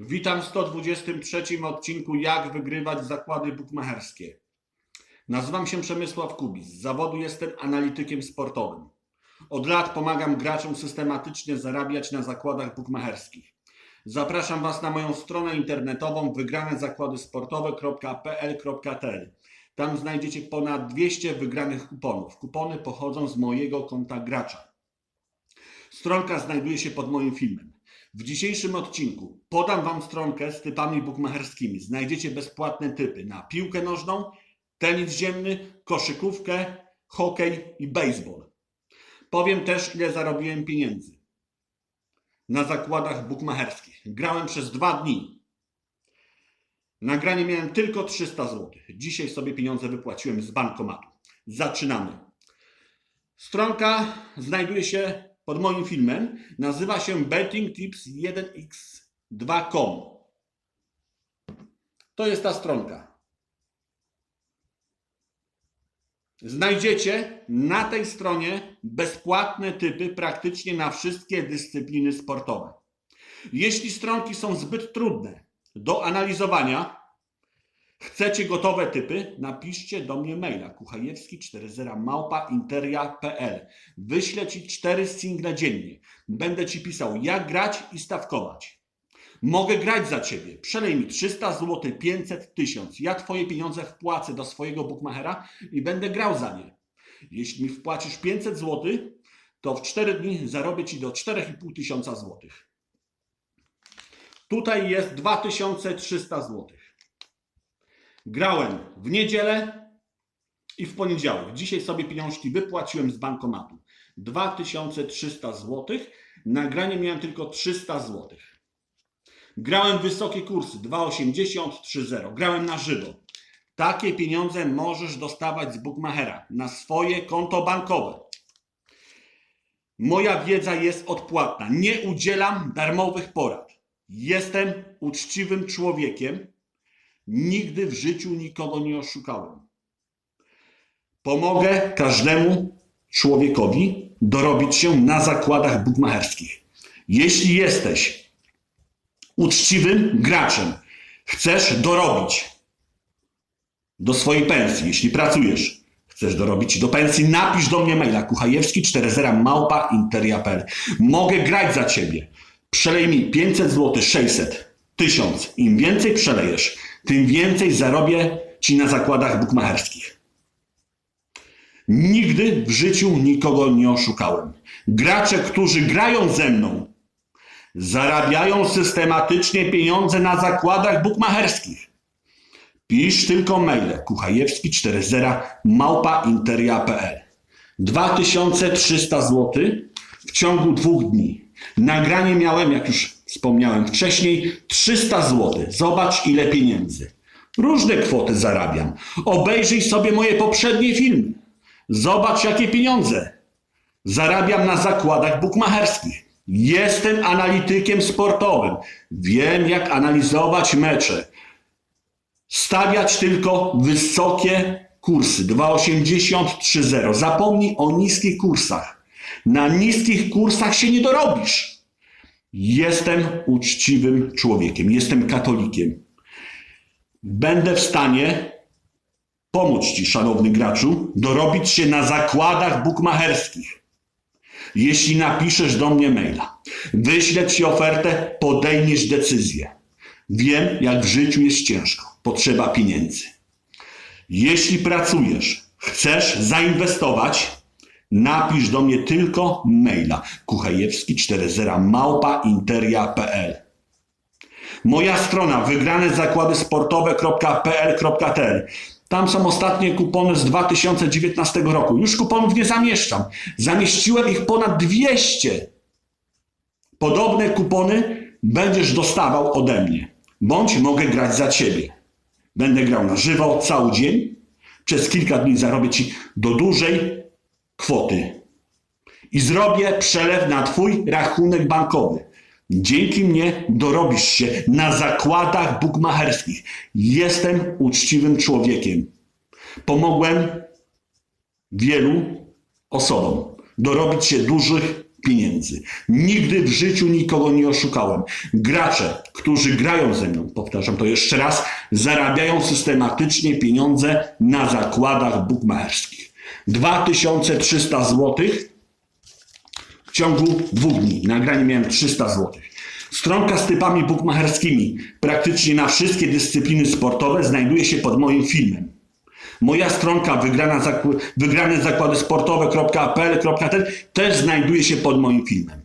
Witam w 123 odcinku Jak wygrywać zakłady bukmacherskie. Nazywam się Przemysław Kubis. Z zawodu jestem analitykiem sportowym. Od lat pomagam graczom systematycznie zarabiać na zakładach bukmacherskich. Zapraszam Was na moją stronę internetową wygranezakładysportowe.pl.tl. Tam znajdziecie ponad 200 wygranych kuponów. Kupony pochodzą z mojego konta gracza. Stronka znajduje się pod moim filmem. W dzisiejszym odcinku podam Wam stronkę z typami bukmacherskimi. Znajdziecie bezpłatne typy na piłkę nożną, tenis ziemny, koszykówkę, hokej i baseball. Powiem też, ile zarobiłem pieniędzy na zakładach bukmacherskich. Grałem przez dwa dni. Nagranie miałem tylko 300 zł. Dzisiaj sobie pieniądze wypłaciłem z bankomatu. Zaczynamy. Stronka znajduje się pod moim filmem. Nazywa się bettingtips1x2.com. To jest ta stronka. Znajdziecie na tej stronie bezpłatne typy praktycznie na wszystkie dyscypliny sportowe. Jeśli stronki są zbyt trudne do analizowania, chcecie gotowe typy, napiszcie do mnie maila kuchajewski40 małpa interia.pl. Wyślę Ci cztery single dziennie. Będę Ci pisał jak grać i stawkować. Mogę grać za Ciebie. Przelej mi 300 zł, 500, 1000. Ja Twoje pieniądze wpłacę do swojego bookmachera i będę grał za nie. Jeśli mi wpłacisz 500 zł, to w 4 dni zarobię Ci do 4,5 tysiąca złotych. Tutaj jest 2300 zł. Grałem w niedzielę i w poniedziałek. Dzisiaj sobie pieniążki wypłaciłem z bankomatu. 2300 zł. Nagranie miałem tylko 300 zł. Grałem wysokie kursy 2,80, 3,0. Grałem na żywo. Takie pieniądze możesz dostawać z bookmachera na swoje konto bankowe. Moja wiedza jest odpłatna. Nie udzielam darmowych porad. Jestem uczciwym człowiekiem. Nigdy w życiu nikogo nie oszukałem. Pomogę każdemu człowiekowi dorobić się na zakładach bukmacherskich. Jeśli jesteś uczciwym graczem, chcesz dorobić do swojej pensji, jeśli pracujesz, chcesz dorobić do pensji, napisz do mnie maila kuchajewski40 małpa interia.pl. Mogę grać za ciebie. Przelej mi 500 zł, 600, 1000. Im więcej przelejesz, tym więcej zarobię ci na zakładach bukmacherskich. Nigdy w życiu nikogo nie oszukałem. Gracze, którzy grają ze mną, zarabiają systematycznie pieniądze na zakładach bukmacherskich. Pisz tylko maile kuchajewski40 małpa interia.pl 2300 zł w ciągu dwóch dni. Nagranie miałem, jak już wspomniałem wcześniej, 300 zł. Zobacz ile pieniędzy. Różne kwoty zarabiam. Obejrzyj sobie moje poprzednie filmy. Zobacz jakie pieniądze zarabiam na zakładach bukmacherskich. Jestem analitykiem sportowym. Wiem jak analizować mecze. Stawiać tylko wysokie kursy 2,80, 3,0. Zapomnij o niskich kursach. Na niskich kursach się nie dorobisz. Jestem uczciwym człowiekiem, jestem katolikiem. Będę w stanie pomóc Ci, szanowny graczu, dorobić się na zakładach bukmacherskich. Jeśli napiszesz do mnie maila, wyślę Ci ofertę, podejmiesz decyzję. Wiem, jak w życiu jest ciężko, potrzeba pieniędzy. Jeśli pracujesz, chcesz zainwestować, napisz do mnie tylko maila kuchajewski40 małpa interia.pl Moja strona wygrane zakłady sportowe.pl.tl Tam są ostatnie kupony z 2019 roku. Już kuponów nie zamieszczam. Zamieściłem ich ponad 200. Podobne kupony będziesz dostawał ode mnie. Bądź mogę grać za ciebie. Będę grał na żywo cały dzień. Przez kilka dni zarobię ci do dużej kwoty. I zrobię przelew na twój rachunek bankowy. Dzięki mnie dorobisz się na zakładach bukmacherskich. Jestem uczciwym człowiekiem. Pomogłem wielu osobom dorobić się dużych pieniędzy. Nigdy w życiu nikogo nie oszukałem. Gracze, którzy grają ze mną, powtarzam to jeszcze raz, zarabiają systematycznie pieniądze na zakładach bukmacherskich. 2300 zł w ciągu dwóch dni. Nagranie miałem 300 zł. Stronka z typami bukmacherskimi praktycznie na wszystkie dyscypliny sportowe znajduje się pod moim filmem. Moja stronka wygrana wygrane zakłady sportowe.pl.pl też znajduje się pod moim filmem.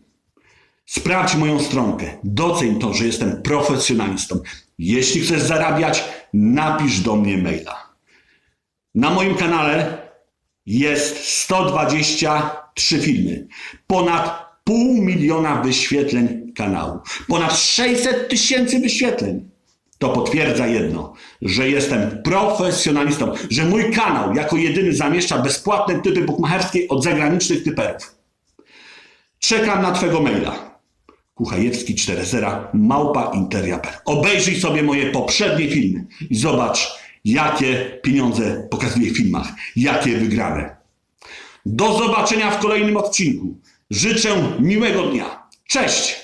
Sprawdź moją stronkę. Doceń to, że jestem profesjonalistą. Jeśli chcesz zarabiać, napisz do mnie maila. Na moim kanale jest 123 filmy. Ponad pół miliona wyświetleń kanału. Ponad 600 tysięcy wyświetleń. To potwierdza jedno, że jestem profesjonalistą, że mój kanał jako jedyny zamieszcza bezpłatne typy bukmacherskie od zagranicznych typerów. Czekam na Twego maila. Kuchajewski 40 małpa interia.pl. Obejrzyj sobie moje poprzednie filmy i zobacz, jakie pieniądze pokazuję w filmach, jakie wygrane. Do zobaczenia w kolejnym odcinku. Życzę miłego dnia. Cześć!